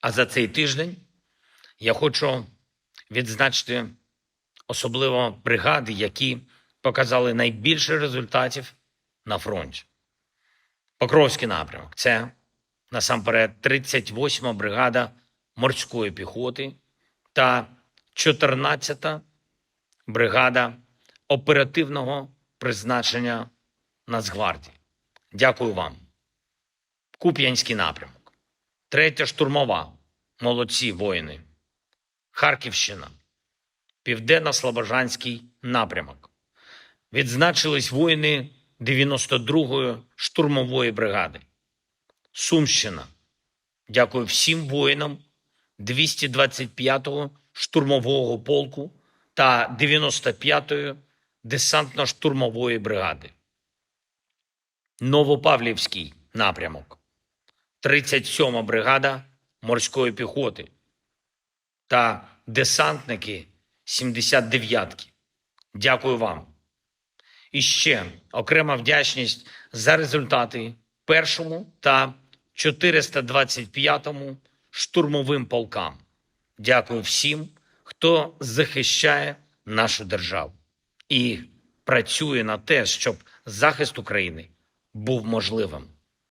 А за цей тиждень я хочу відзначити особливо бригади, які показали найбільше результатів на фронті. Покровський напрямок це насамперед 38-ма бригада морської піхоти та 14-та бригада оперативного призначення Нацгвардії. Дякую вам. Куп'янський напрямок. Третя штурмова. Молодці воїни. Харківщина. Південно-Слобожанський напрямок. Відзначились воїни 92-ї штурмової бригади. Сумщина. Дякую всім воїнам 225-го штурмового полку та 95-ї десантно-штурмової бригади. Новопавлівський напрямок. 37-ма бригада морської піхоти та десантники 79-ки. Дякую вам. І ще окрема вдячність за результати першому та 425-му штурмовим полкам. Дякую всім, хто захищає нашу державу і працює на те, щоб захист України був можливим.